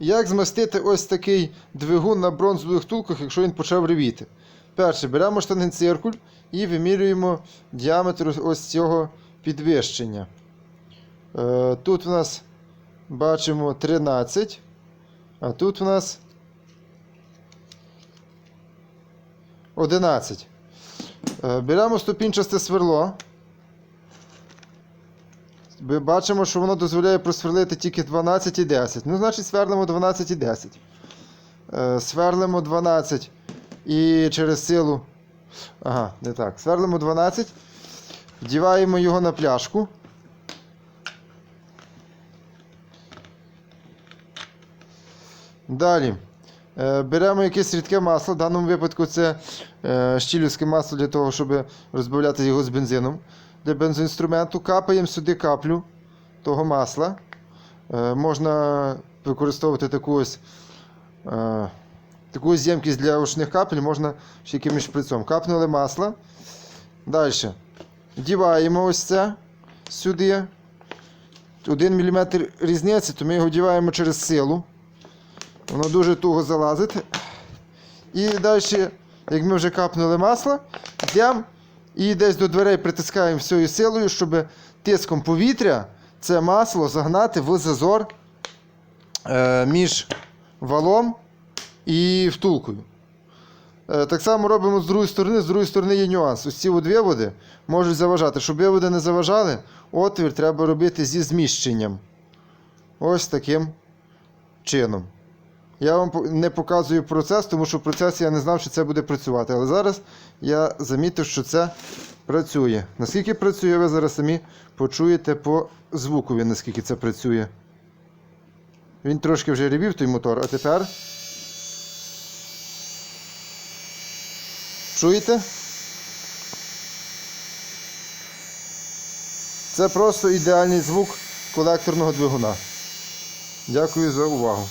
Як змастити ось такий двигун на бронзових втулках, якщо він почав ревіти? Перше, беремо штангенциркуль і вимірюємо діаметр ось цього підвищення. Е, Тут у нас бачимо 13, а тут у нас 11. Е, Беремо ступінчасте сверло. Ми бачимо, що воно дозволяє просверлити тільки 12 і 10. Ну, значить, сверлимо 12 і 10. Е, Сверлимо 12 і через силу. Ага, не так. Сверлимо 12. Вдіваємо його на пляшку. Далі. Е, Беремо якесь рідке масло. В даному випадку це е, щілівське масло для того, щоб розбавляти його з бензином для бензоінструменту. Капаємо сюди каплю того масла. Е, Можна використовувати таку ось е, таку ось ємкість для ручних капель, можна ще якимось шприцом. Капнули масло. Далі. Вдіваємо ось це сюди. 1 мм різниці, то ми його вдіваємо через силу. Воно дуже туго залазить. І далі, як ми вже капнули масло, йдемо і десь до дверей притискаємо всією силою, щоб тиском повітря це масло загнати в зазор е, між валом і втулкою. Е, Так само робимо з другої сторони. З другої сторони є нюанс. Ось ці виводи можуть заважати. Щоб виводи не заважали, отвір треба робити зі зміщенням. Ось таким чином. Я вам не показую процес, тому що в процесі я не знав, що це буде працювати. Але зараз я замітив, що це працює. Наскільки працює, ви зараз самі почуєте по звукові, наскільки це працює. Він трошки вже ревів той мотор, а тепер. Чуєте? Це просто ідеальний звук колекторного двигуна. Дякую за увагу.